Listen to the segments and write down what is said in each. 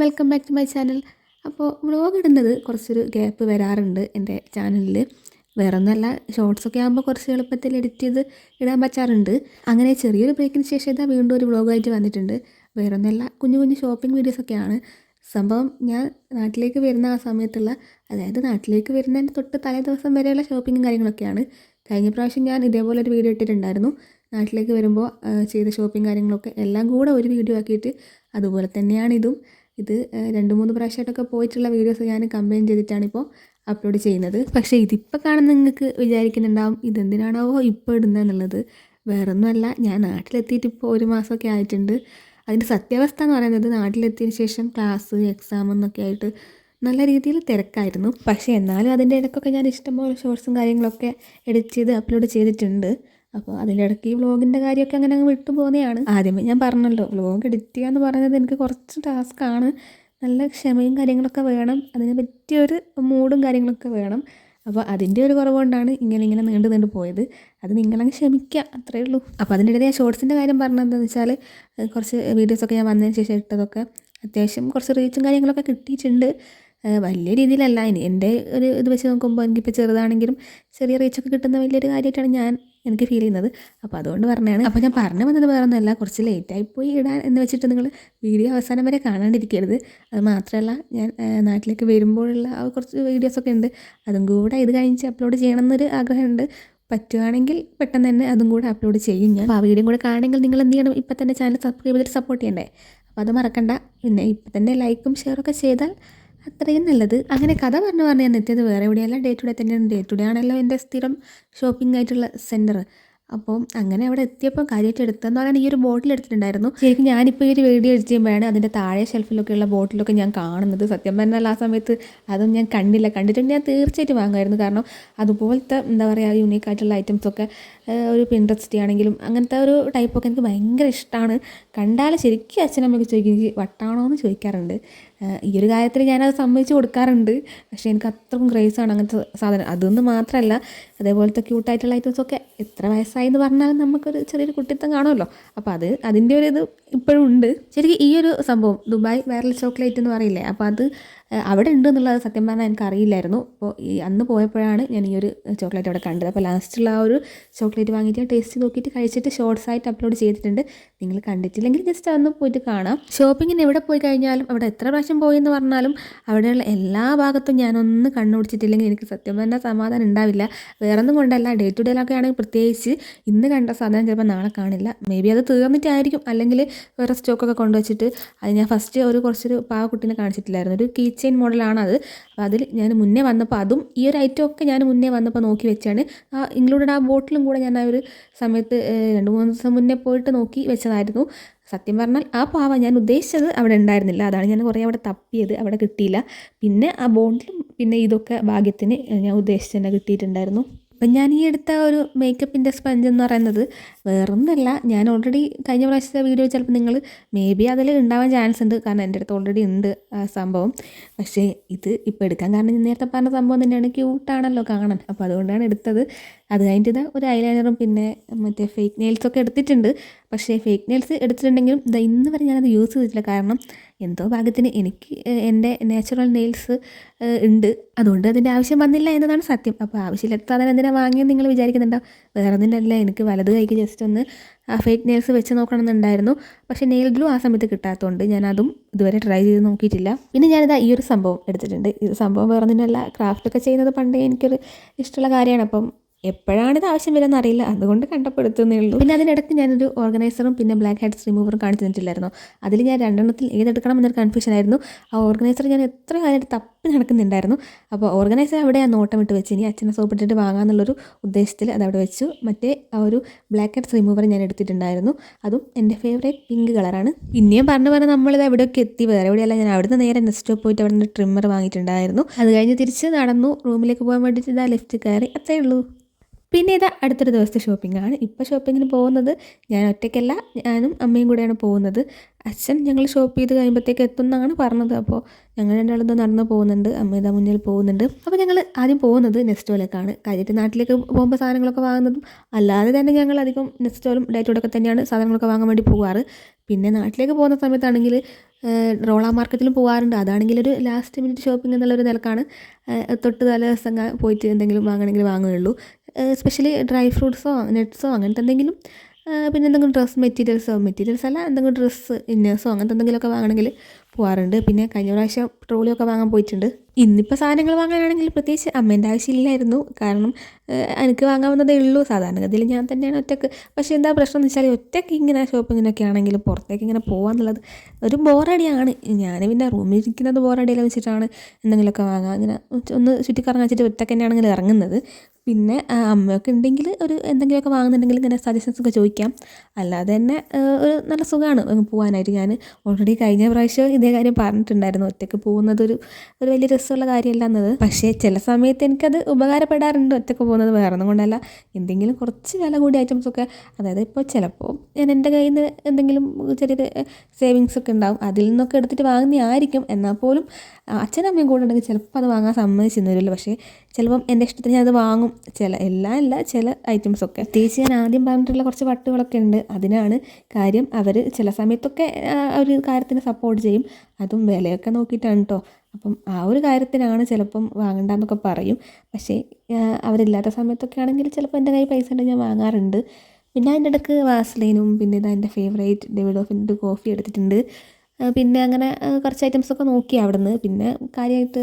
Welcome back to my channel അപ്പോൾ vlog ഇടുന്നത് കുറച്ചൊരു ഗ്യാപ്പ് വരാറുണ്ട് എന്റെ ചാനലിൽ വേറെ ഒന്നല്ല ഷോർട്സൊക്കെ ആകുമ്പോൾ കുറച്ച് എളുപ്പത്തിൽ എഡിറ്റ് ചെയ്ത് ഇടാൻ പറ്റാറുണ്ട്. അങ്ങനെ ചെറിയൊരു ബ്രേക്കിന് ശേഷം ഇതാ വീണ്ടും ഒരു വ്ളോഗായിട്ട് വന്നിട്ടുണ്ട്. വേറെ ഒന്നല്ല കുഞ്ഞു കുഞ്ഞു ഷോപ്പിംഗ് വീഡിയോസൊക്കെയാണ് സംഭവം ഞാൻ നാട്ടിലേക്ക് വരുന്ന ആ സമയത്തുള്ള അതായത് നാട്ടിലേക്ക് വരുന്നതിന്റെ തൊട്ട് തലേ ദിവസം വരെയുള്ള ഷോപ്പിങ്ങും കാര്യങ്ങളൊക്കെയാണ്. കഴിഞ്ഞ പ്രാവശ്യം ഞാൻ ഇതേപോലെ ഒരു വീഡിയോ ഇട്ടിട്ടുണ്ടായിരുന്നു. നാട്ടിലേക്ക് വരുമ്പോൾ ചെയ്ത ഷോപ്പിംഗ് കാര്യങ്ങളൊക്കെ എല്ലാം കൂടെ ഒരു വീഡിയോ ആക്കിയിട്ട് അതുപോലെ തന്നെയാണ് ഇതും. ഇത് രണ്ട് മൂന്ന് പ്രാവശ്യമായിട്ടൊക്കെ പോയിട്ടുള്ള വീഡിയോസ് ഞാൻ കമ്പൈൻ ചെയ്തിട്ടാണ് ഇപ്പോൾ അപ്ലോഡ് ചെയ്യുന്നത്. പക്ഷേ ഇതിപ്പോൾ കാണുന്ന നിങ്ങൾക്ക് വിചാരിക്കുന്നുണ്ടാവും ഇതെന്തിനാണാവോ ഇപ്പോൾ ഇടുന്നതെന്നുള്ളത് വേറൊന്നുമല്ല ഞാൻ നാട്ടിലെത്തിയിട്ട് ഇപ്പോൾ ഒരു മാസമൊക്കെ ആയിട്ടുണ്ട്. അതിന്റെ സത്യാവസ്ഥ എന്ന് പറയുന്നത് നാട്ടിലെത്തിയതിന് ശേഷം ക്ലാസ് എക്സാം എന്നൊക്കെ ആയിട്ട് നല്ല രീതിയിൽ തിരക്കായിരുന്നു. പക്ഷേ എന്നാലും അതിന്റെ ഇടയ്ക്കൊക്കെ ഞാൻ ഇഷ്ടംപോലെ ഷോർട്സും കാര്യങ്ങളൊക്കെ എഡിറ്റ് ചെയ്ത് അപ്ലോഡ് ചെയ്തിട്ടുണ്ട്. അപ്പോൾ അതിലിടയ്ക്ക് ഈ വ്ളോഗിന്റെ കാര്യമൊക്കെ അങ്ങനെ അങ്ങ് വിട്ടു പോകുന്നതാണ് ആദ്യമേ ഞാൻ പറഞ്ഞല്ലോ വ്ളോഗ് എഡിറ്റ് ചെയ്യുക എന്ന് പറയുന്നത് എനിക്ക് കുറച്ച് ടാസ്ക്കാണ് നല്ല ക്ഷമയും കാര്യങ്ങളൊക്കെ വേണം. അതിനെ പറ്റിയൊരു മൂഡും കാര്യങ്ങളൊക്കെ വേണം. അപ്പോൾ അതിന്റെ ഒരു കുറവുകൊണ്ടാണ് ഇങ്ങനെ ഇങ്ങനെ നീണ്ടു നീണ്ടു പോയത്. അത് നിങ്ങളങ്ങ് ക്ഷമിക്കുക അത്രയേ ഉള്ളൂ. അപ്പോൾ അതിന്റെ ഇടയിൽ ഷോർട്സിന്റെ കാര്യം പറഞ്ഞതെന്ന് വെച്ചാൽ കുറച്ച് വീഡിയോസൊക്കെ ഞാൻ വന്നതിന് ശേഷം ഇട്ടതൊക്കെ അത്യാവശ്യം കുറച്ച് റീച്ചും കാര്യങ്ങളൊക്കെ കിട്ടിയിട്ടുണ്ട്. വലിയ രീതിയിലല്ല. ഇനി എന്റെ ഒരു ഇത് വെച്ച് നോക്കുമ്പോൾ എനിക്കിപ്പോൾ ചെറുതാണെങ്കിലും ചെറിയ റീച്ചൊക്കെ കിട്ടുന്ന വലിയൊരു കാര്യമായിട്ടാണ് ഞാൻ എനിക്ക് ഫീൽ ചെയ്യുന്നത്. അപ്പോൾ അതുകൊണ്ട് പറഞ്ഞാണ്. അപ്പോൾ ഞാൻ പറഞ്ഞു വന്നത് വേറെ ഒന്നുമല്ല കുറച്ച് ലേറ്റായി പോയി ഇടാൻ എന്ന് വെച്ചിട്ട് നിങ്ങൾ വീഡിയോ അവസാനം വരെ കാണാണ്ടിരിക്കരുത്. അത് മാത്രമല്ല ഞാൻ നാട്ടിലേക്ക് വരുമ്പോഴുള്ള കുറച്ച് വീഡിയോസൊക്കെ ഉണ്ട്. അതും കൂടെ ഇത് കഴിഞ്ഞ് അപ്ലോഡ് ചെയ്യണം എന്നൊരു ആഗ്രഹമുണ്ട്. പറ്റുകയാണെങ്കിൽ പെട്ടെന്ന് തന്നെ അതും കൂടെ അപ്ലോഡ് ചെയ്യും ഞാൻ. ആ വീഡിയോ കൂടെ കാണണമെങ്കിൽ നിങ്ങൾ എന്ത് ചെയ്യണം? ഇപ്പം തന്നെ ചാനൽ സബ്സ്ക്രൈബ് ചെയ്തിട്ട് സപ്പോർട്ട് ചെയ്യണ്ടേ? അപ്പോൾ അത് മറക്കണ്ട. പിന്നെ ഇപ്പം തന്നെ ലൈക്കും ഷെയറൊക്കെ ചെയ്താൽ അത്രയും നല്ലത്. അങ്ങനെ കഥ പറഞ്ഞു പറഞ്ഞ് ഞാൻ എത്തിയത് വേറെ എവിടെയല്ല. ഡേ ടു ഡേ തന്നെയാണ് ഡേ ടു ഡേ ആണല്ലോ എന്റെ സ്ഥിരം ഷോപ്പിംഗ് ആയിട്ടുള്ള സെന്റർ അപ്പം അങ്ങനെ അവിടെ എത്തിയപ്പോൾ കാര്യമായിട്ട് എടുത്തതെന്ന് പറഞ്ഞാൽ ഈ ഒരു ബോട്ടിൽ എടുത്തിട്ടുണ്ടായിരുന്നു. ശരിക്കും ഞാനിപ്പോൾ ഈ ഒരു വീഡിയോ എഡിറ്റ് ചെയ്യുമ്പോഴാണ് അതിന്റെ താഴെ ഷെൽഫിലൊക്കെയുള്ള ബോട്ടിലൊക്കെ ഞാൻ കാണുന്നത്. സത്യം പറഞ്ഞാൽ ആ സമയത്ത് അതും ഞാൻ കണ്ടില്ല. കണ്ടിട്ടുണ്ടെങ്കിൽ ഞാൻ തീർച്ചയായിട്ടും വാങ്ങുമായിരുന്നു. കാരണം അതുപോലത്തെ എന്താ പറയുക യൂണീക്ക് ആയിട്ടുള്ള ഐറ്റംസൊക്കെ ഒരു പിൻട്രസ്റ്റി ആണെങ്കിലും അങ്ങനത്തെ ഒരു ടൈപ്പൊക്കെ എനിക്ക് ഭയങ്കര ഇഷ്ടമാണ് കണ്ടാൽ ശരിക്കും അച്ഛനമ്മയൊക്കെ ചോദിക്കും എനിക്ക് വട്ടാണോ എന്ന് ചോദിക്കാറുണ്ട്. ഈ ഒരു കാര്യത്തിൽ ഞാനത് സമ്മതിച്ച് കൊടുക്കാറുണ്ട്. പക്ഷേ എനിക്ക് അത്രയും ക്രേസാണ് അങ്ങനത്തെ സാധനം. അതൊന്നും മാത്രമല്ല അതേപോലത്തെ ക്യൂട്ടായിട്ടുള്ള ഐറ്റംസൊക്കെ എത്ര വയസ്സായി എന്ന് പറഞ്ഞാലും നമുക്കൊരു ചെറിയൊരു കുട്ടിത്തം കാണുമല്ലോ. അപ്പോൾ അത് അതിന്റെ ഒരു ഇത് ഇപ്പോഴും ഉണ്ട്. ശരിക്കും ഈ ഒരു സംഭവം ദുബായ് വൈറൽ ചോക്ലേറ്റ് എന്ന് പറയില്ലേ? അപ്പോൾ അത് അവിടെ ഉണ്ട് എന്നുള്ളത് സത്യം പറഞ്ഞാൽ എനിക്ക് അറിയില്ലായിരുന്നു അപ്പോൾ ഈ അന്ന് പോയപ്പോഴാണ് ഞാൻ ഈ ഒരു ചോക്ലേറ്റ് അവിടെ കണ്ടത്. അപ്പോൾ ലാസ്റ്റുള്ള ആ ഒരു ചോക്ലേറ്റ് വാങ്ങിയിട്ട് ടേസ്റ്റ് നോക്കിയിട്ട് കഴിച്ചിട്ട് ഷോർട്സ് ആയിട്ട് അപ്ലോഡ് ചെയ്തിട്ടുണ്ട്. നിങ്ങൾ കണ്ടിട്ടില്ലെങ്കിൽ ജസ്റ്റ് അതൊന്ന് പോയിട്ട് കാണാം. ഷോപ്പിങ്ങിന് എവിടെ പോയി കഴിഞ്ഞാലും അവിടെ എത്ര പ്രാവശ്യം പോയി എന്ന് പറഞ്ഞാലും അവിടെയുള്ള എല്ലാ ഭാഗത്തും ഞാനൊന്ന് കണ്ണുപിടിച്ചിട്ടില്ലെങ്കിൽ എനിക്ക് സത്യം പറഞ്ഞാൽ സമാധാനം ഉണ്ടാവില്ല. വേറൊന്നും കൊണ്ടല്ല ഡേ ടു ഡേയിലൊക്കെ ആണെങ്കിൽ പ്രത്യേകിച്ച് ഇന്ന് കണ്ട സാധനം ചിലപ്പോൾ നാളെ കാണില്ല. മേ ബി അത് തീർന്നിട്ടായിരിക്കും. അല്ലെങ്കിൽ വേറെ സ്റ്റോക്കൊക്കെ കൊണ്ടുവച്ചിട്ട് അത് ഞാൻ ഫസ്റ്റ് ഒരു കുറച്ചൊരു പാവക്കുട്ടീനെ കാണിച്ചിട്ടില്ലായിരുന്നു. ഒരു കീ ചെയിൻ മോഡലാണ് അത്. അപ്പോൾ അതിൽ ഞാൻ മുന്നേ വന്നപ്പോൾ അതും ഈ ഒരു ഐറ്റം ഒക്കെ ഞാൻ മുന്നേ വന്നപ്പോൾ നോക്കി വെച്ചാണ്. ആ ഇൻക്ലൂഡഡ് ആ ബോട്ടിലും കൂടെ ഞാൻ ആ ഒരു സമയത്ത് രണ്ട് മൂന്ന് ദിവസം മുന്നേ പോയിട്ട് നോക്കി വെച്ചതായിരുന്നു സത്യം പറഞ്ഞാൽ ആ പാവ ഞാൻ ഉദ്ദേശിച്ചത് അവിടെ ഉണ്ടായിരുന്നില്ല. അതാണ് ഞാൻ കുറേ അവിടെ തപ്പിയത്. അവിടെ കിട്ടിയില്ല. പിന്നെ ആ ബോണ്ടിലും പിന്നെ ഇതൊക്കെ ഭാഗ്യത്തിന് ഞാൻ ഉദ്ദേശിച്ച് തന്നെ കിട്ടിയിട്ടുണ്ടായിരുന്നു. അപ്പം ഞാൻ ഈ എടുത്ത ഒരു മേക്കപ്പിന്റെ സ്പഞ്ച് എന്ന് പറയുന്നത് വേറൊന്നുമല്ല. ഞാൻ ഓൾറെഡി കഴിഞ്ഞ പ്രാവശ്യത്തെ വീഡിയോ ചിലപ്പോൾ നിങ്ങൾ മേ ബി അതിൽ ഉണ്ടാവാൻ ചാൻസ് ഉണ്ട്. കാരണം എന്റെ അടുത്ത് ഓൾറെഡി ഉണ്ട് ആ സംഭവം. പക്ഷേ ഇത് ഇപ്പോൾ എടുക്കാൻ കാരണം നേരത്തെ പറഞ്ഞ സംഭവം തന്നെയാണ് ക്യൂട്ടാണല്ലോ കാണാൻ. അപ്പോൾ അതുകൊണ്ടാണ് എടുത്തത്. അത് കഴിഞ്ഞിട്ട് ഒരു ഐലൈനറും പിന്നെ മറ്റേ ഫേക്ക് നെയിൽസൊക്കെ എടുത്തിട്ടുണ്ട്. പക്ഷേ ഫേക്ക് നെയിൽസ് എടുത്തിട്ടുണ്ടെങ്കിലും ഇതാ ഇന്ന് വരെ ഞാനത് യൂസ് ചെയ്തിട്ടില്ല. കാരണം എന്തോ ഭാഗ്യത്തിന് എനിക്ക് എന്റെ നാച്ചുറൽ നെയിൽസ് ഉണ്ട്. അതുകൊണ്ട് അതിന്റെ ആവശ്യം വന്നില്ല എന്നതാണ് സത്യം. അപ്പോൾ ആവശ്യമില്ലാത്ത സാധനം എന്തിനാണ് വാങ്ങിയെന്ന് നിങ്ങൾ വിചാരിക്കുന്നുണ്ടോ? വേറെ ഒന്നിനല്ല എനിക്ക് വലത് കൈക്ക് ജസ്റ്റ് ഒന്ന് ആ ഫേക്ക് നെയിൽസ് വെച്ച് നോക്കണമെന്നുണ്ടായിരുന്നു. പക്ഷേ നെയിൽ ഗ്ലൂ ആ സമയത്ത് കിട്ടാത്തതുകൊണ്ട് ഞാൻ അതും ഇതുവരെ ട്രൈ ചെയ്ത് നോക്കിയിട്ടില്ല. പിന്നെ ഞാനിതാ ഈ ഒരു സംഭവം എടുത്തിട്ടുണ്ട്. ഇത് സംഭവം വേറെ ഒന്നിനല്ല ക്രാഫ്റ്റൊക്കെ ചെയ്യുന്നത് പണ്ടേ എനിക്കൊരു ഇഷ്ടമുള്ള കാര്യമാണ്. അപ്പം എപ്പോഴാണ് ഇത് ആവശ്യം വരുമെന്ന് അറിയില്ല. അതുകൊണ്ട് കണ്ടപ്പെടുത്തുന്നേ ഉള്ളൂ. പിന്നെ അതിനിടയ്ക്ക് ഞാനൊരു ഓർഗനൈസറും പിന്നെ ബ്ലാക്ക് ഹെഡ്സ് റിമൂവറും കാണിച്ചു തന്നിട്ടില്ലായിരുന്നു. അതിൽ ഞാൻ രണ്ടെണ്ണത്തിൽ ഏതെടുക്കണം എന്നൊരു കൺഫ്യൂഷൻ ആയിരുന്നു. ആ ഓർഗനൈസർ ഞാൻ എത്ര കാലമായിട്ട് തപ്പി നടക്കുന്നുണ്ടായിരുന്നു. അപ്പോൾ ഓർഗനൈസർ അവിടെ ആ നോട്ടം ഇട്ട് വെച്ച് ഇനി അച്ഛനെ സോപ്പിട്ടിട്ട് വാങ്ങാമെന്നുള്ളൊരു ഉദ്ദേശത്തിൽ അതവിടെ വെച്ചു. മറ്റേ ആ ഒരു ബ്ലാക്ക് ഹെഡ്സ് റിമൂവർ ഞാൻ എടുത്തിട്ടുണ്ടായിരുന്നു. അതും എന്റെ ഫേവറേറ്റ് പിങ്ക് കളറാണ് പിന്നെയും പറഞ്ഞു പറഞ്ഞ് നമ്മളിത് എവിടെയൊക്കെ എത്തി. വേറെ എവിടെയല്ല ഞാൻ അവിടുന്ന് നേരെ നെക്സ്റ്റ് പോയിട്ട് അവിടെ നിന്ന് ട്രിമ്മർ വാങ്ങിയിട്ടുണ്ടായിരുന്നു. അത് കഴിഞ്ഞ് തിരിച്ച് നടന്നു. റൂമിലേക്ക് പോകാൻ വേണ്ടിയിട്ട് ഇതാ ലെഫ്റ്റ് കയറി. അത്രയേ ഉള്ളൂ. പിന്നെ ഇതാ അടുത്തൊരു ദിവസത്തെ ഷോപ്പിംഗ് ആണ്. ഇപ്പോൾ ഷോപ്പിങ്ങിന് പോകുന്നത് ഞാൻ ഒറ്റയ്ക്കല്ല ഞാനും അമ്മയും കൂടെയാണ് പോകുന്നത്. അച്ഛൻ ഞങ്ങൾ ഷോപ്പ് ചെയ്ത് കഴിയുമ്പോഴത്തേക്ക് എത്തുമെന്നാണ് പറഞ്ഞത്. അപ്പോൾ ഞങ്ങൾ രണ്ടാളും നടന്ന് പോകുന്നുണ്ട്. അമ്മ ഇതാ മുന്നിൽ പോകുന്നുണ്ട്. അപ്പോൾ ഞങ്ങൾ ആദ്യം പോകുന്നത് നെക്സ്റ്റോയിലേക്കാണ് കാര്യമായിട്ട് നാട്ടിലേക്ക് പോകുമ്പോൾ സാധനങ്ങളൊക്കെ വാങ്ങുന്നതും അല്ലാതെ തന്നെ ഞങ്ങൾ അധികം നെക്സ്റ്റോയിലും ഡേറ്റോടൊക്കെ തന്നെയാണ് സാധനങ്ങളൊക്കെ വാങ്ങാൻ വേണ്ടി പോകാറ് പിന്നെ നാട്ടിലേക്ക് പോകുന്ന സമയത്താണെങ്കിൽ റോളാ മാർക്കറ്റിലും പോകാറുണ്ട് അതാണെങ്കിൽ ഒരു ലാസ്റ്റ് മിനിറ്റ് ഷോപ്പിംഗ് എന്നുള്ളൊരു നിലക്കാണ്. തൊട്ട് തലേ ദിവസം പോയിട്ട് എന്തെങ്കിലും വാങ്ങണമെങ്കിൽ വാങ്ങുകയുള്ളൂ. സ്പെഷ്യലി ഡ്രൈ ഫ്രൂട്ട്സോ നട്ട്സോ അങ്ങനത്തെ എന്തെങ്കിലും പിന്നെ എന്തെങ്കിലും ഡ്രസ്സ് മെറ്റീരിയൽസോ മെറ്റീരിയൽസ് അല്ല എന്തെങ്കിലും ഡ്രസ്സ് ഇന്നേഴ്സോ അങ്ങനത്തെ എന്തെങ്കിലുമൊക്കെ വാങ്ങണമെങ്കിൽ പോകാറുണ്ട് പിന്നെ കഴിഞ്ഞ പ്രാവശ്യം ട്രോളിയൊക്കെ വാങ്ങാൻ പോയിട്ടുണ്ട്. ഇന്നിപ്പോൾ സാധനങ്ങൾ വാങ്ങാനാണെങ്കിൽ പ്രത്യേകിച്ച് അമ്മേന്റെ ആവശ്യമില്ലായിരുന്നു. കാരണം എനിക്ക് വാങ്ങാവുന്നതേ ഉള്ളൂ. സാധാരണഗതിയിൽ ഞാൻ തന്നെയാണ് ഒറ്റയ്ക്ക്. പക്ഷേ എന്താ പ്രശ്നം എന്ന് വെച്ചാൽ ഒറ്റയ്ക്ക് ഇങ്ങനെ ഷോപ്പിങ്ങിനൊക്കെ ആണെങ്കിൽ പുറത്തേക്ക് ഇങ്ങനെ പോകാന്നുള്ളത് ഒരു ബോറടിയാണ്. ഞാൻ പിന്നെ റൂമിൽ ഇരിക്കുന്നത് ബോറടിയെല്ലാം വെച്ചിട്ടാണ് എന്തെങ്കിലുമൊക്കെ വാങ്ങാം. അങ്ങനെ ഒന്ന് ചുറ്റിക്കറങ്ങാൻ വെച്ചിട്ട് ഒറ്റയ്ക്ക് തന്നെയാണെങ്കിൽ ഇറങ്ങുന്നത്. പിന്നെ അമ്മയൊക്കെ ഉണ്ടെങ്കിൽ ഒരു എന്തെങ്കിലുമൊക്കെ വാങ്ങുന്നുണ്ടെങ്കിൽ ഇങ്ങനെ സജഷൻസ് ഒക്കെ ചോദിക്കാം. അല്ലാതെ തന്നെ ഒരു നല്ല സുഖമാണ് പോകാനായിട്ട് ഞാൻ ഓൾറെഡി കഴിഞ്ഞ പ്രാവശ്യം ഇതേ കാര്യം പറഞ്ഞിട്ടുണ്ടായിരുന്നു. ഒറ്റയ്ക്ക് പോകുന്നത് ഒരു ഒരു വലിയ രസമുള്ള കാര്യമല്ല എന്നത് പക്ഷേ ചില സമയത്ത് എനിക്കത് ഉപകാരപ്പെടാറുണ്ട് ഒറ്റയ്ക്ക് പോകുന്നത്. വേറെ ഒന്നും കൊണ്ടല്ല. എന്തെങ്കിലും കുറച്ച് വില കൂടിയ ഐറ്റംസ് ഒക്കെ അതായത് ഇപ്പോൾ ചിലപ്പോൾ ഞാൻ എന്റെ കയ്യിൽ നിന്ന് എന്തെങ്കിലും ചെറിയ സേവിങ്സ് ഒക്കെ ഉണ്ടാവും. അതിൽ നിന്നൊക്കെ എടുത്തിട്ട് വാങ്ങുന്നതായിരിക്കും. എന്നാൽ പോലും അച്ഛനമ്മയും അച്ഛനും കൂടെ ഉണ്ടെങ്കിൽ ചിലപ്പോൾ അത് വാങ്ങാൻ സമ്മതിച്ചിരുന്നില്ല. പക്ഷേ ചിലപ്പം എന്റെ ഇഷ്ടത്തിന് ഞാനത് വാങ്ങും. ചില എല്ലാം അല്ല ചില ഐറ്റംസൊക്കെ. പ്രത്യേകിച്ച് ഞാൻ ആദ്യം പറഞ്ഞിട്ടുള്ള കുറച്ച് വട്ടുകളൊക്കെ ഉണ്ട്. അതിനാണ് കാര്യം അവർ ചില സമയത്തൊക്കെ ഒരു കാര്യത്തിന് സപ്പോർട്ട് ചെയ്യും. അതും വിലയൊക്കെ നോക്കിയിട്ടാണ് കേട്ടോ അപ്പം ആ ഒരു കാര്യത്തിനാണ് ചിലപ്പം വാങ്ങണ്ടെന്നൊക്കെ പറയും. പക്ഷേ അവരില്ലാത്ത സമയത്തൊക്കെ ആണെങ്കിൽ ചിലപ്പോൾ എന്റെ കയ്യിൽ പൈസ ഉണ്ടെങ്കിൽ ഞാൻ വാങ്ങാറുണ്ട്. പിന്നെ അതിന്റെ ഇടയ്ക്ക് വാസ്ലൈനും പിന്നെ ഇതാ എന്റെ ഫേവറേറ്റ് ഡേവിഡ് ഓഫിന്റെ കോഫി എടുത്തിട്ടുണ്ട്. പിന്നെ അങ്ങനെ കുറച്ച് ഐറ്റംസൊക്കെ നോക്കി അവിടെ നിന്ന് പിന്നെ കാര്യമായിട്ട്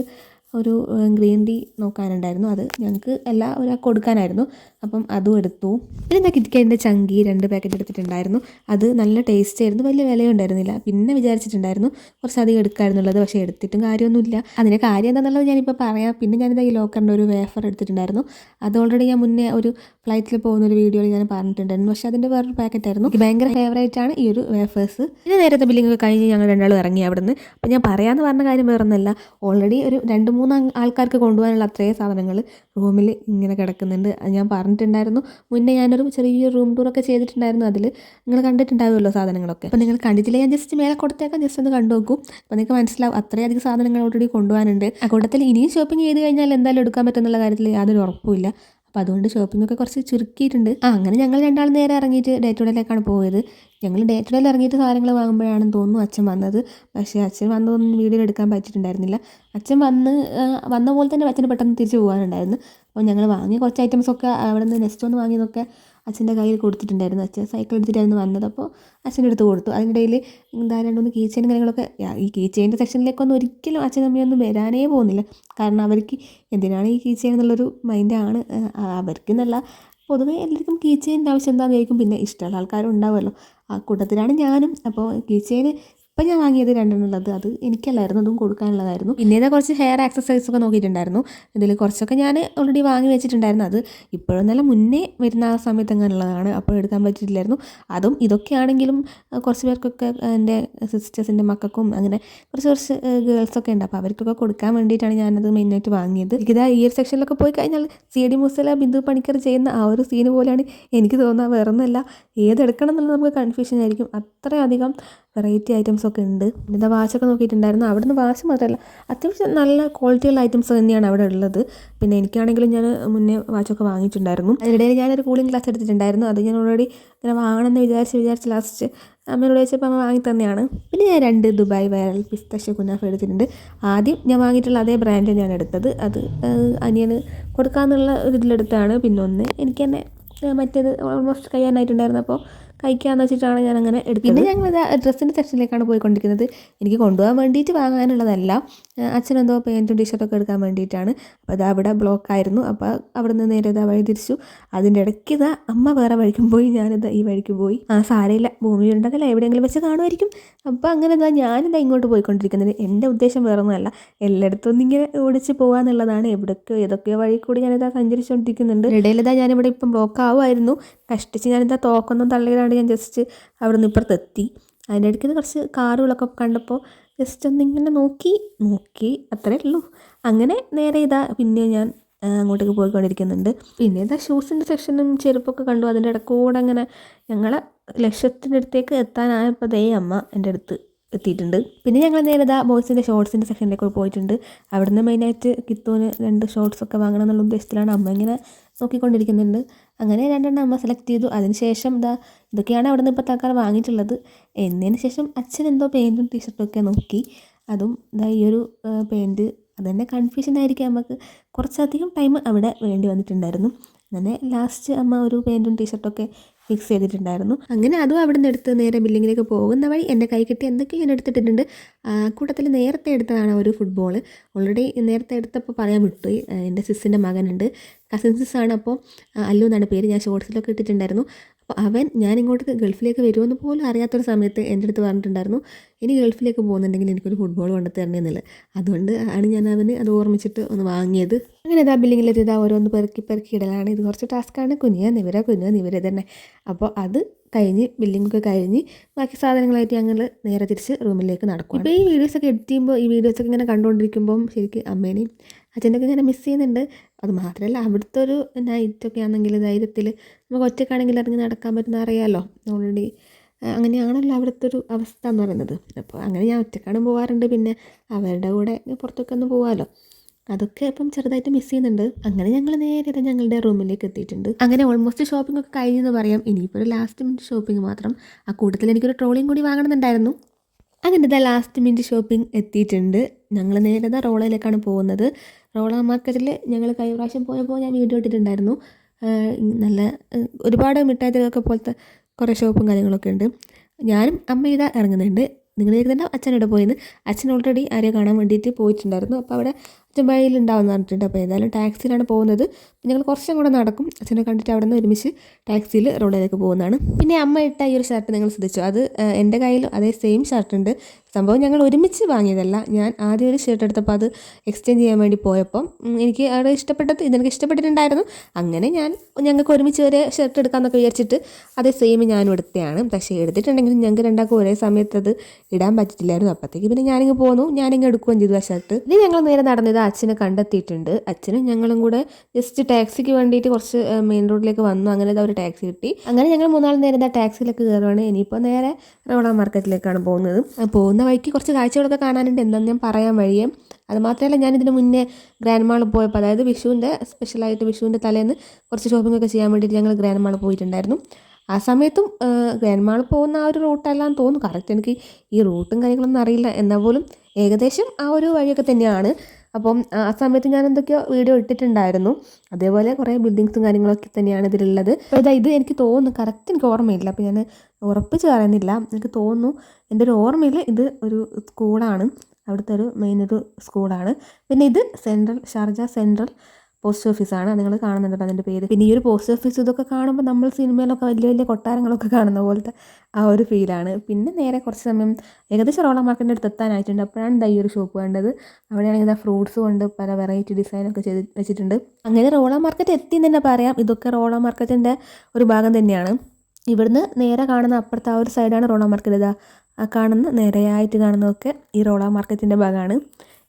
ഒരു ഗ്രീൻ ടീ നോക്കാനുണ്ടായിരുന്നു. അത് ഞങ്ങൾക്ക് എല്ലാ ഒരാൾക്ക് കൊടുക്കാനായിരുന്നു. അപ്പം അതും എടുത്തു. പിന്നെ എന്താ കിറ്റിക്കാന്റെ ചങ്കി രണ്ട് പാക്കറ്റ് എടുത്തിട്ടുണ്ടായിരുന്നു. അത് നല്ല ടേസ്റ്റ് ആയിരുന്നു. വലിയ വിലയുണ്ടായിരുന്നില്ല. പിന്നെ വിചാരിച്ചിട്ടുണ്ടായിരുന്നു കുറച്ച് അധികം എടുക്കാമായിരുന്നുള്ളത് പക്ഷേ എടുത്തിട്ടും കാര്യമൊന്നുമില്ല. അതിന്റെ കാര്യം എന്താണെന്നുള്ളത് ഞാനിപ്പോൾ പറയാം. പിന്നെ ഞാനിതാ ഈ ലോക്കറിന്റെ ഒരു വേഫർ എടുത്തിട്ടുണ്ടായിരുന്നു. അത് ഓൾറെഡി ഞാൻ മുന്നേ ഒരു ഫ്ലൈറ്റിൽ പോകുന്ന ഒരു വീഡിയോയിൽ ഞാൻ പറഞ്ഞിട്ടുണ്ടായിരുന്നു. പക്ഷേ അതിന്റെ വേറൊരു പാക്കറ്റ് ആയിരുന്നു. എനിക്ക് ഭയങ്കര ഫേവറേറ്റ് ആണ് ഈ ഒരു വേഫേഴ്സ് പിന്നെ നേരത്തെ ബില്ലിംഗ് ഒക്കെ കഴിഞ്ഞ് ഞങ്ങൾ രണ്ടാളും ഇറങ്ങി അവിടുന്ന്. അപ്പോൾ ഞാൻ പറയാമെന്ന് പറഞ്ഞ കാര്യം വേറൊന്നുമല്ല ഓൾറെഡി ഒരു രണ്ട് മൂന്ന് ആൾക്കാർക്ക് കൊണ്ടുപോകാനുള്ള അത്രയും സാധനങ്ങൾ റൂമിൽ ഇങ്ങനെ കിടക്കുന്നുണ്ട്. ഞാൻ പറഞ്ഞിട്ടുണ്ടായിരുന്നു. മുന്നേ ഞാനൊരു ചെറിയ റൂം ടൂറൊക്കെ ചെയ്തിട്ടുണ്ടായിരുന്നു. അതിൽ നിങ്ങൾ കണ്ടിട്ടുണ്ടാവുമല്ലോ സാധനങ്ങളൊക്കെ. അപ്പോൾ നിങ്ങൾ കണ്ടിട്ടില്ല? ഞാൻ ജസ്റ്റ് മേലെ കൊടുത്തേക്കാം. ജസ്റ്റ് ഒന്ന് കണ്ടു നോക്കൂ. അപ്പോൾ നിങ്ങൾക്ക് മനസ്സിലാവും അത്രയധികം സാധനങ്ങൾ ഓൾറെഡി കൊണ്ടുപോകാനുണ്ട്. ആ കൂട്ടത്തിൽ ഇനിയും ഷോപ്പിംഗ് ചെയ്ത് കഴിഞ്ഞാൽ എന്തായാലും എടുക്കാൻ പറ്റുന്നുള്ള കാര്യത്തിൽ യാതൊരു ഉറപ്പുമില്ല. അപ്പോൾ അതുകൊണ്ട് ഷോപ്പിംഗ് കുറച്ച് ചുരുക്കിയിട്ടുണ്ട്. ആ അങ്ങനെ ഞങ്ങൾ രണ്ടാളും നേരെ ഇറങ്ങിയിട്ട് ഡേ ടു ഡേയിലേക്കാണ് പോയത്. ഞങ്ങൾ ഡേ ടു ഡേയിൽ ഇറങ്ങിയിട്ട് സാധനങ്ങൾ വാങ്ങുമ്പോഴാണെന്ന് തോന്നുന്നു അച്ഛൻ വന്നത്. പക്ഷേ അച്ഛൻ വന്നതൊന്നും വീഡിയോ എടുക്കാൻ പറ്റിയിട്ടുണ്ടായിരുന്നില്ല. അച്ഛൻ വന്ന് വന്ന പോലെ തന്നെ അച്ഛന് പെട്ടെന്ന് തിരിച്ച് പോകാനുണ്ടായിരുന്നു. അപ്പോൾ ഞങ്ങൾ വാങ്ങിയ കുറച്ച് ഐറ്റംസൊക്കെ അവിടെ നിന്ന് നെക്സ്റ്റ് ഒന്ന് വാങ്ങിയതൊക്കെ അച്ഛന്റെ കയ്യിൽ കൊടുത്തിട്ടുണ്ടായിരുന്നു. അച്ഛൻ സൈക്കിൾ എടുത്തിട്ടായിരുന്നു വന്നത്. അപ്പോൾ അച്ഛന്റെ അടുത്ത് കൊടുത്തു. അതിനിടയിൽ എന്താ രണ്ടുമൂന്ന് കീ ചെയിൻ കാര്യങ്ങളൊക്കെ ഈ കീ ചെയിന്റെ സെക്ഷനിലേക്കൊന്നും ഒരിക്കലും അച്ഛൻ അമ്മയൊന്നും വരാനേ പോകുന്നില്ല. കാരണം അവർക്ക് എന്തിനാണ് ഈ കീ ചെയിൻ എന്നുള്ളൊരു മൈൻഡാണ് അവർക്ക് എന്നല്ല പൊതുവേ എല്ലാവർക്കും കീ ചെയിന്റെ ആവശ്യം എന്താണെന്ന് ചോദിക്കും പിന്നെ ഇഷ്ടമുള്ള ആൾക്കാരും ഉണ്ടാവുമല്ലോ ആ കൂട്ടത്തിലാണ് ഞാനും. അപ്പോൾ കീ ചെയിൻ ഇപ്പം ഞാൻ വാങ്ങിയത് രണ്ടെണ്ണുള്ളത് അത് എനിക്കല്ലായിരുന്നു അതും കൊടുക്കാനുള്ളതായിരുന്നു. പിന്നീട് കുറച്ച് ഹെയർ ആക്സസറീസ് ഒക്കെ നോക്കിയിട്ടുണ്ടായിരുന്നു. ഇതിൽ കുറച്ചൊക്കെ ഞാൻ ഓൾറെഡി വാങ്ങി വെച്ചിട്ടുണ്ടായിരുന്നു. അത് ഇപ്പോഴൊന്നല്ല മുന്നേ വരുന്ന ആ സമയത്ത് അങ്ങനെയുള്ളതാണ് അപ്പോൾ എടുക്കാൻ പറ്റിയിട്ടില്ലായിരുന്നു. അതും ഇതൊക്കെയാണെങ്കിലും ആ, കുറച്ച് പേർക്കൊക്കെ എന്റെ സിസ്റ്റേഴ്സിന്റെ മക്കൾക്കും അങ്ങനെ കുറച്ച് കുറച്ച് ഗേൾസൊക്കെ ഉണ്ട്. അപ്പോൾ അവർക്കൊക്കെ കൊടുക്കാൻ വേണ്ടിയിട്ടാണ് ഞാനത് മെയിനായിട്ട് വാങ്ങിയത്. എനിക്കിത് ഈ ഇയർ സെക്ഷനിലൊക്കെ പോയി കഴിഞ്ഞാൽ സി ഡി മുസല ബിന്ദു പണിക്കർ ചെയ്യുന്ന ആ ഒരു സീന് പോലെയാണ് എനിക്ക് തോന്നുന്നത്. വേറൊന്നുമല്ല. ഏതെടുക്കണം എന്നുള്ളത് നമുക്ക് കൺഫ്യൂഷൻ ആയിരിക്കും. അത്രയധികം വെറൈറ്റി ഐറ്റംസ് ഒക്കെ ഉണ്ട്. പിന്നെ ഇതാ വാച്ചൊക്കെ നോക്കിയിട്ടുണ്ടായിരുന്നു. അവിടെ നിന്ന് വാച്ച് മാത്രമല്ല അത്യാവശ്യം നല്ല ക്വാളിറ്റിയുള്ള ഐറ്റംസ് തന്നെയാണ് അവിടെ ഉള്ളത്. പിന്നെ എനിക്കാണെങ്കിലും ഞാൻ മുന്നേ വാച്ചൊക്കെ വാങ്ങിയിട്ടുണ്ടായിരുന്നു. അതിനിടയിൽ ഞാനൊരു കൂളിംഗ് ഗ്ലാസ് എടുത്തിട്ടുണ്ടായിരുന്നു. അത് ഞാൻ ഓൾറെഡി ഇങ്ങനെ വാങ്ങണമെന്ന് വിചാരിച്ച് വിചാരിച്ച് ലാസ്റ്റ് അമ്മയോട് ചോദിച്ചപ്പോൾ അമ്മ വാങ്ങി തന്നെയാണ്. പിന്നെ ഞാൻ രണ്ട് ദുബായ് വൈറൽ പിസ്തശ കുനാഫ് എടുത്തിട്ടുണ്ട്. ആദ്യം ഞാൻ വാങ്ങിയിട്ടുള്ള അതേ ബ്രാൻഡ് തന്നെയാണ് എടുത്തത്. അത് അനിയന് കൊടുക്കാമെന്നുള്ള ഒരു ഇതിലെടുത്താണ് പിന്നെ ഒന്ന് എനിക്ക് തന്നെ മറ്റേത് ഓൾമോസ്റ്റ് കഴിയാനായിട്ടുണ്ടായിരുന്നപ്പോൾ കഴിക്കാമെന്ന് വെച്ചിട്ടാണ് ഞാൻ അങ്ങനെ എടുത്തത്. പിന്നെ ഞങ്ങൾ ഡ്രസ്സിന്റെ സെക്ഷനിലേക്കാണ് പോയിക്കൊണ്ടിരിക്കുന്നത്. എനിക്ക് കൊണ്ടുപോകാൻ വേണ്ടിയിട്ട് വാങ്ങാനുള്ളതല്ല. അച്ഛനെന്തോ പാന്റും ടീഷർട്ടൊക്കെ എടുക്കാൻ വേണ്ടിയിട്ടാണ് അപ്പോൾ അത് അവിടെ ബ്ലോക്ക് ആയിരുന്നു. അപ്പോൾ അവിടെ നിന്ന് നേരെ ഇതാ വഴി തിരിച്ചു. അതിന്റെ ഇടയ്ക്ക് ഇതാ അമ്മ വേറെ വഴിക്കും പോയി. ഞാനിതാ ഈ വഴിക്ക് പോയി. ആ സാരയില്ല. ഭൂമി ഉണ്ടെങ്കിൽ എവിടെയെങ്കിലും വെച്ച് കാണുമായിരിക്കും. അപ്പോൾ അങ്ങനെ ഇതാ ഞാനിതാ ഇങ്ങോട്ട് പോയിക്കൊണ്ടിരിക്കുന്നത്. എന്റെ ഉദ്ദേശം വേറെ ഒന്നുമല്ല എല്ലായിടത്തും ഒന്ന് ഇങ്ങനെ ഓടിച്ച് പോകാന്നുള്ളതാണ് എവിടെയൊക്കെയോ ഏതൊക്കെയോ വഴി കൂടി ഞാനിതാ സഞ്ചരിച്ചുകൊണ്ടിരിക്കുന്നുണ്ട് ഇടയിലിതാ ഞാനിവിടെ ഇപ്പം ബ്ലോക്ക് ആവുമായിരുന്നു. കഷ്ടിച്ച് ഞാനിതാ തോക്കൊന്നും തള്ളിയതാണ് ഞാൻ ജസ്റ്റ് അവിടെ നിന്ന് ഇപ്പുറത്തെത്തി. അതിന്റെ ഇടയ്ക്ക് കുറച്ച് കാറുകളൊക്കെ കണ്ടപ്പോൾ ജസ്റ്റ് ഒന്നിങ്ങനെ നോക്കി നോക്കി അത്രേ ഉള്ളൂ. അങ്ങനെ നേരെ ഇതാ പിന്നെ ഞാൻ അങ്ങോട്ടേക്ക് പോയിക്കൊണ്ടിരിക്കുന്നുണ്ട്. പിന്നെ ഇതാ ഷൂസിന്റെ സെക്ഷനും ചെരുപ്പൊക്കെ കണ്ടു. അതിന്റെ ഇടക്കൂടെ അങ്ങനെ ഞങ്ങളെ ലക്ഷ്യത്തിന്റെ അടുത്തേക്ക് എത്താനായപ്പോൾ ദേ അമ്മ എന്റെ അടുത്ത് എത്തിയിട്ടുണ്ട്. പിന്നെ ഞങ്ങൾ നേരെ ബോയ്സിന്റെ ഷോർട്സിന്റെ സെക്ഷനിലേക്ക് പോയിട്ടുണ്ട്. അവിടുന്ന് മെയിനായിട്ട് കിത്തോന് രണ്ട് ഷോർട്സ് ഒക്കെ വാങ്ങണം എന്നുള്ള ഉദ്ദേശത്തിലാണ് അമ്മ ഇങ്ങനെ നോക്കിക്കൊണ്ടിരിക്കുന്നുണ്ട്. അങ്ങനെ രണ്ടെണ്ണം അമ്മ സെലക്ട് ചെയ്തു. അതിനുശേഷം ഇതാ ഇതൊക്കെയാണ് അവിടെ നിന്ന് ഇപ്പോൾ തൽക്കാലം വാങ്ങിയിട്ടുള്ളത്. എന്നതിന് ശേഷം അച്ഛൻ എന്തോ പെയിന്റും ടീഷർട്ടും ഒക്കെ നോക്കി. അതും ഇതാ ഈ ഒരു പെയിന്റ് അതുതന്നെ കൺഫ്യൂഷൻ ആയിരിക്കും നമുക്ക് കുറച്ചധികം ടൈം അവിടെ വേണ്ടി വന്നിട്ടുണ്ടായിരുന്നു. അങ്ങനെ ലാസ്റ്റ് അമ്മ ഒരു പാന്റും ടീഷർട്ടൊക്കെ ഫിക്സ് ചെയ്തിട്ടുണ്ടായിരുന്നു. അങ്ങനെ അതും അവിടെ നിന്ന് എടുത്ത് നേരെ ബില്ലിങ്ങിലേക്ക് പോകുന്ന വഴി എന്റെ കൈ കിട്ടി. എന്തൊക്കെയോ ഞാൻ എടുത്തിട്ടുണ്ട് കൂട്ടത്തിൽ നേരത്തെ എടുത്തതാണ് ഒരു ഫുട്ബോൾ ഓൾറെഡി നേരത്തെ എടുത്തപ്പോൾ പറയാൻ വിട്ടു. എന്റെ സിസ്സിന്റെ മകനുണ്ട്. കസിൻ ആണ് അപ്പോൾ അല്ലു എന്നാണ് പേര്. ഞാൻ ഷോർട്സിലൊക്കെ ഇട്ടിട്ടുണ്ടായിരുന്നു. അപ്പോൾ അവൻ ഞാൻ ഇങ്ങോട്ട് ഗൾഫിലേക്ക് വരുമെന്ന് പോലും അറിയാത്തൊരു സമയത്ത് എന്റെ അടുത്ത് പറഞ്ഞിട്ടുണ്ടായിരുന്നു ഇനി ഗൾഫിലേക്ക് പോകുന്നുണ്ടെങ്കിൽ എനിക്കൊരു ഫുട്ബോൾ കൊണ്ട് തരണമെന്നില്ല അതുകൊണ്ട് ആണ് ഞാൻ അവന് അത് ഓർമ്മിച്ചിട്ട് ഒന്ന് വാങ്ങിയത്. അങ്ങനെ ഇതാ ബില്ലിങ്ങിലെത്തി ഇതാ ഓരോന്ന് പെറുക്കി പെറുക്കി ഇടലാണ്. ഇത് കുറച്ച് ടാസ്ക്കാണ്. കുഞ്ഞ നിവര കുഞ്ഞ നിവര തന്നെ. അപ്പോൾ അത് കഴിഞ്ഞ് ബില്ലിങ്ങൊക്കെ കഴിഞ്ഞ് ബാക്കി സാധനങ്ങളായിട്ട് ഞങ്ങൾ നേരെ തിരിച്ച് റൂമിലേക്ക് നടക്കും ഇപ്പോൾ ഈ വീഡിയോസൊക്കെ എഡിറ്റ് ചെയ്യുമ്പോൾ ഈ വീഡിയോസൊക്കെ ഇങ്ങനെ കണ്ടുകൊണ്ടിരിക്കുമ്പം ശരിക്കും അമ്മേനെയും അച്ഛനൊക്കെ ഇങ്ങനെ മിസ് ചെയ്യുന്നുണ്ട്. അത് മാത്രമല്ല അവിടുത്തെ ഒരു നൈറ്റൊക്കെ ആണെങ്കിൽ ധൈര്യത്തിൽ നമുക്ക് ഒറ്റക്കാണെങ്കിൽ ഇറങ്ങി നടക്കാൻ പറ്റുന്ന അറിയാമല്ലോ ഓൾറെഡി അങ്ങനെയാണല്ലോ അവിടുത്തെ ഒരു അവസ്ഥ എന്ന് പറയുന്നത്. അപ്പോൾ അങ്ങനെ ഞാൻ ഒറ്റക്കാണ് പോകാറുണ്ട് പിന്നെ അവരുടെ കൂടെ പുറത്തൊക്കെ ഒന്ന് പോകാമല്ലോ അതൊക്കെ ഇപ്പം ചെറുതായിട്ട് മിസ് ചെയ്യുന്നുണ്ട്. അങ്ങനെ ഞങ്ങൾ നേരെ ഞങ്ങളുടെ റൂമിലേക്ക് എത്തിയിട്ടുണ്ട്. അങ്ങനെ ഓൾമോസ്റ്റ് ഷോപ്പിംഗ് ഒക്കെ കഴിഞ്ഞെന്ന് പറയാം. ഇനിയിപ്പോൾ ഒരു ലാസ്റ്റ് മിനിറ്റ് ഷോപ്പിംഗ് മാത്രം. ആ കൂട്ടത്തിൽ എനിക്കൊരു ട്രോളിയും കൂടി വാങ്ങണമെന്നുണ്ടായിരുന്നു. അങ്ങനെ ദ ലാസ്റ്റ് മിനിറ്റ് ഷോപ്പിംഗ് എത്തിയിട്ടുണ്ട്. ഞങ്ങൾ നേരെ റോളയിലേക്കാണ് പോകുന്നത്. റോള മാർക്കറ്റിൽ ഞങ്ങൾ കഴിഞ്ഞ പ്രാവശ്യം പോയപ്പോൾ ഞാൻ വീഡിയോ ഇട്ടിട്ടുണ്ടായിരുന്നു. നല്ല ഒരുപാട് മിഠായികളൊക്കെ പോലത്തെ കുറേ ഷോപ്പും കാര്യങ്ങളൊക്കെ ഉണ്ട്. ഞാനും അമ്മ ഇതാ ഇറങ്ങുന്നുണ്ട്. നിങ്ങൾ ഇരുന്നുണ്ടോ അച്ഛനോട് പോയിരുന്നു അച്ഛൻ ഓൾറെഡി ആരെയോ കാണാൻ വേണ്ടിയിട്ട് പോയിട്ടുണ്ടായിരുന്നു. അപ്പോൾ അവിടെ അച്ഛൻ വഴിയിലുണ്ടാവുമെന്ന് പറഞ്ഞിട്ടുണ്ട്. അപ്പോൾ ഏതായാലും ടാക്സിയിലാണ് പോകുന്നത്. ഞങ്ങൾ കുറച്ചും കൂടെ നടക്കും. അച്ഛനെ കണ്ടിട്ട് അവിടെ നിന്ന് ഒരുമിച്ച് ടാക്സിയിൽ റോഡിലേക്ക് പോകുന്നതാണ്. പിന്നെ അമ്മ ഇട്ട ഈ ഒരു ഷർട്ട് നിങ്ങൾ ശ്രദ്ധിച്ചു. അത് എന്റെ കയ്യിൽ അതേ സെയിം ഷർട്ട് ഉണ്ട്. സംഭവം ഞങ്ങൾ ഒരുമിച്ച് വാങ്ങിയതല്ല. ഞാൻ ആദ്യം ഒരു ഷർട്ട് എടുത്തപ്പോൾ അത് എക്സ്ചേഞ്ച് ചെയ്യാൻ വേണ്ടി പോയപ്പം എനിക്ക് അവിടെ ഇഷ്ടപ്പെട്ടത് ഇതെനിക്ക് ഇഷ്ടപ്പെട്ടിട്ടുണ്ടായിരുന്നു. അങ്ങനെ ഞാൻ ഞങ്ങൾക്ക് ഒരുമിച്ച് ഒരു ഷർട്ട് എടുക്കാമെന്നൊക്കെ വിചാരിച്ചിട്ട് അതേ സെയിം ഞാനും എടുത്തതാണ്. പക്ഷേ എടുത്തിട്ടുണ്ടെങ്കിലും ഞങ്ങൾക്ക് രണ്ടാൾക്കും ഒരേ സമയത്ത് അത് ഇടാൻ പറ്റിയിട്ടില്ലായിരുന്നു അപ്പോഴത്തേക്ക് പിന്നെ ഞാനിങ്ങ് പോന്നു. ഞാനിങ്ങ് എടുക്കുകയും ചെയ്തു ആ ഷർട്ട് ഇനി ഞങ്ങൾ നേരെ നടന്നത് അച്ഛനെ കണ്ടെത്തിയിട്ടുണ്ട്. അച്ഛനും ഞങ്ങളും കൂടെ ജസ്റ്റ് ടാക്സിക്ക് വേണ്ടിയിട്ട് കുറച്ച് മെയിൻ റോഡിലേക്ക് വന്നു. അങ്ങനെ ഒരു ടാക്സി കിട്ടി. അങ്ങനെ ഞങ്ങൾ മൂന്നാൾ നേരം ആ ടാക്സിയിലേക്ക് കയറുകയാണ് ഇനിയിപ്പോൾ നേരെ റോഡ മാർക്കറ്റിലേക്കാണ് പോകുന്നത്. പോകുന്ന വഴിക്ക് കുറച്ച് കാഴ്ചകളൊക്കെ കാണാനുണ്ട്. എന്താണെന്ന് ഞാൻ പറയാൻ വഴിയേ. അതുമാത്രമല്ല ഞാൻ ഇതിന് മുന്നേ ഗ്രാൻഡ് മാൾ പോയപ്പോൾ അതായത് വിഷുവിന്റെ സ്പെഷ്യലായിട്ട് വിഷുവിന്റെ തലേന്ന് കുറച്ച് ഷോപ്പിംഗ് ഒക്കെ ചെയ്യാൻ വേണ്ടിയിട്ട് ഞങ്ങൾ ഗ്രാൻഡ് മാൾ പോയിട്ടുണ്ടായിരുന്നു. ആ സമയത്തും ഗ്രാൻഡ് മാൾ പോകുന്ന ആ ഒരു റൂട്ടല്ലാന്ന് തോന്നുന്നു. കറക്റ്റ് എനിക്ക് ഈ റൂട്ടും കാര്യങ്ങളൊന്നും അറിയില്ല. എന്നാൽ പോലും ഏകദേശം ആ ഒരു വഴിയൊക്കെ തന്നെയാണ്. അപ്പം ആ സമയത്ത് ഞാൻ എന്തൊക്കെയോ വീഡിയോ ഇട്ടിട്ടുണ്ടായിരുന്നു. അതേപോലെ കുറേ ബിൽഡിങ്സും കാര്യങ്ങളൊക്കെ തന്നെയാണ് ഇതിലുള്ളത്. അപ്പോൾ ഇതാ ഇത് എനിക്ക് തോന്നുന്നു കറക്റ്റ് എനിക്ക് ഓർമ്മയില്ല. അപ്പോൾ ഞാൻ ഉറപ്പിച്ച് പറയുന്നില്ല. എനിക്ക് തോന്നുന്നു എന്റെ ഒരു ഓർമ്മയിൽ ഇത് ഒരു സ്കൂളാണ് അവിടുത്തെ ഒരു മെയിൻ ഒരു സ്കൂളാണ് പിന്നെ ഇത് സെൻട്രൽ ഷാർജ സെൻട്രൽ പോസ്റ്റ് ഓഫീസാണ്. നിങ്ങൾ കാണുന്നുണ്ടല്ലോ അതിന്റെ പേര് പിന്നെ ഈ ഒരു പോസ്റ്റ് ഓഫീസ് ഇതൊക്കെ കാണുമ്പോൾ നമ്മൾ സിനിമയിലൊക്കെ വലിയ വലിയ കൊട്ടാരങ്ങളൊക്കെ കാണുന്ന പോലത്തെ ആ ഒരു ഫീലാണ്. പിന്നെ നേരെ കുറച്ച് സമയം ഏകദേശം റോള മാർക്കറ്റിന്റെ അടുത്ത് എത്താനായിട്ടുണ്ട്. അപ്പോഴാണ് ദൈ ഒരു ഷോപ്പ് വേണ്ടത് അവിടെയാണെങ്കിൽ ഇതാ ഫ്രൂട്ട്സ് കൊണ്ട് പല വെറൈറ്റി ഡിസൈനൊക്കെ ചെയ്ത് വെച്ചിട്ടുണ്ട്. അങ്ങനെ റോള മാർക്കറ്റ് എത്തി എന്ന് തന്നെ പറയാം. ഇതൊക്കെ റോള മാർക്കറ്റിന്റെ ഒരു ഭാഗം തന്നെയാണ്. ഇവിടുന്ന് നേരെ കാണുന്ന അപ്പുറത്തെ ആ ഒരു സൈഡാണ് റോള മാർക്കറ്റ്. ഇതാ ആ കാണുന്ന നേരെയായിട്ട് കാണുന്നതൊക്കെ ഈ റോള മാർക്കറ്റിന്റെ ഭാഗമാണ്.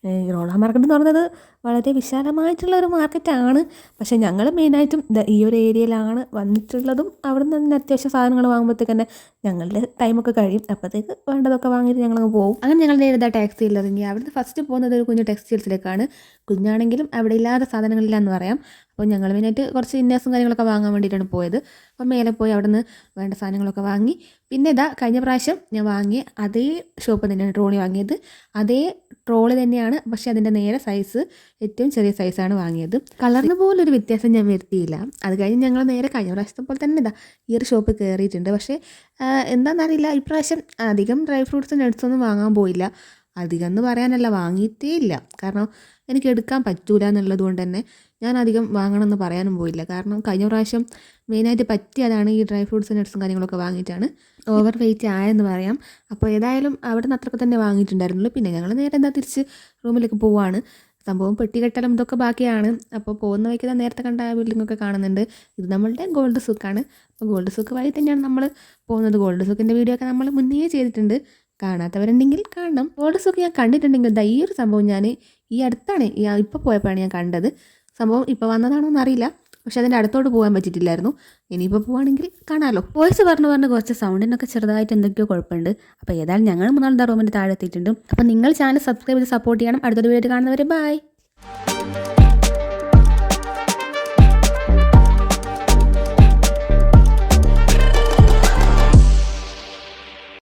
ഈ റോള മാർക്കറ്റ് എന്ന് പറയുന്നത് വളരെ വിശാലമായിട്ടുള്ള ഒരു മാർക്കറ്റാണ്. പക്ഷേ ഞങ്ങൾ മെയിനായിട്ടും ഈ ഒരു ഏരിയയിലാണ് വന്നിട്ടുള്ളതും അവിടെ നിന്ന് തന്നെ അത്യാവശ്യ സാധനങ്ങൾ വാങ്ങുമ്പോഴത്തേക്ക് തന്നെ ഞങ്ങളുടെ ടൈമൊക്കെ കഴിയും. അപ്പോഴത്തേക്ക് വേണ്ടതൊക്കെ വാങ്ങിയിട്ട് ഞങ്ങൾ പോകും അങ്ങനെ ഞങ്ങൾ നേരിട്ട് ടാക്സിയിൽ ഇറങ്ങി. അവിടുന്ന് ഫസ്റ്റ് പോകുന്നത് ഒരു കുഞ്ഞു ടെക്സ്റ്റൈൽസിലേക്കാണ് കുഞ്ഞാണെങ്കിലും അവിടെ ഇല്ലാത്ത സാധനങ്ങളില്ല എന്ന് പറയാം. അപ്പോൾ ഞങ്ങൾ മെയിനായിട്ട് കുറച്ച് ഇന്നേഴ്സും കാര്യങ്ങളൊക്കെ വാങ്ങാൻ വേണ്ടിയിട്ടാണ് പോയത്. അപ്പം മേലെ പോയി അവിടെ നിന്ന് വേണ്ട സാധനങ്ങളൊക്കെ വാങ്ങി. പിന്നെ ഇതാ കഴിഞ്ഞ പ്രാവശ്യം ഞാൻ വാങ്ങിയ അതേ ഷോപ്പ് തന്നെയാണ് ട്രോളി വാങ്ങിയത്. അതേ ട്രോളി തന്നെയാണ് പക്ഷേ അതിന്റെ നേരെ സൈസ് ഏറ്റവും ചെറിയ സൈസാണ് വാങ്ങിയത്. കളറിന് ഒരു വ്യത്യാസം ഞാൻ വരുത്തിയില്ല. അത് കഴിഞ്ഞ് ഞങ്ങൾ നേരെ കഴിഞ്ഞ പ്രാവശ്യത്തെ പോലെ തന്നെ ഇതാ ഈ ഒരു ഷോപ്പ് കയറിയിട്ടുണ്ട് പക്ഷേ എന്താണെന്നറിയില്ല ഇപ്രാവശ്യം അധികം ഡ്രൈ ഫ്രൂട്ട്സ് നട്ട്സൊന്നും വാങ്ങാൻ പോയില്ല. അധികം എന്ന് പറയാനല്ല വാങ്ങിയിട്ടേ ഇല്ല. കാരണം എനിക്ക് എടുക്കാൻ പറ്റൂല എന്നുള്ളത് കൊണ്ട് തന്നെ ഞാൻ അധികം വാങ്ങണമെന്ന് പറയാനും പോയില്ല. കാരണം കഴിഞ്ഞ പ്രാവശ്യം മെയിനായിട്ട് പറ്റിയതാണ് ഈ ഡ്രൈ ഫ്രൂട്ട്സും നട്ട്സും കാര്യങ്ങളൊക്കെ വാങ്ങിയിട്ടാണ്. ഓവർ വെയിറ്റ് ആയെന്ന് പറയാം. അപ്പോൾ ഏതായാലും അവിടെ നിന്ന് അത്രയൊക്കെ തന്നെ വാങ്ങിയിട്ടുണ്ടായിരുന്നുള്ളൂ. പിന്നെ ഞങ്ങൾ നേരെ എന്താ തിരിച്ച് റൂമിലേക്ക് പോവാണ്. സംഭവം പെട്ടികെട്ടലും ഇതൊക്കെ ബാക്കിയാണ്. അപ്പോൾ പോകുന്ന വഴിക്ക് നേരത്തെ കണ്ട ബിൽഡിംഗ് ഒക്കെ കാണുന്നുണ്ട്. ഇത് നമ്മളുടെ ഗോൾഡ് സുക്കാണ് അപ്പോൾ ഗോൾഡ് സുക്ക് വഴി തന്നെയാണ് നമ്മൾ പോകുന്നത്. ഗോൾഡ് സുക്കിന്റെ വീഡിയോ ഒക്കെ നമ്മൾ മുന്നേ ചെയ്തിട്ടുണ്ട്. കാണാത്തവരുണ്ടെങ്കിൽ കാണണം. ഗോൾഡ് സുക്ക് ഞാൻ കണ്ടിട്ടുണ്ടെങ്കിൽ ഈ ഒരു സംഭവം ഞാൻ ഈ അടുത്താണ് ഇപ്പോൾ പോയപ്പോഴാണ് ഞാൻ കണ്ടത്. സംഭവം ഇപ്പോൾ വന്നതാണോ എന്നറിയില്ല പക്ഷെ അതിന്റെ അടുത്തോട്ട് പോകാൻ പറ്റിയിട്ടില്ലായിരുന്നു. ഇനിയിപ്പോൾ പോവാണെങ്കിൽ കാണാമല്ലോ വോയിസ് പറഞ്ഞു പറഞ്ഞ് കുറച്ച് സൗണ്ടിനൊക്കെ ചെറുതായിട്ട് എന്തൊക്കെയോ കുഴപ്പമുണ്ട്. അപ്പോൾ ഏതായാലും ഞങ്ങൾ മൂന്നാളുടെ റൂമിന്റെ താഴെ എത്തിയിട്ടുണ്ട്. അപ്പോൾ നിങ്ങൾ ചാനൽ സബ്സ്ക്രൈബ് ചെയ്ത് സപ്പോർട്ട് ചെയ്യണം. അടുത്തൊരു വീഡിയോ കാണുന്നവരെ ബൈ.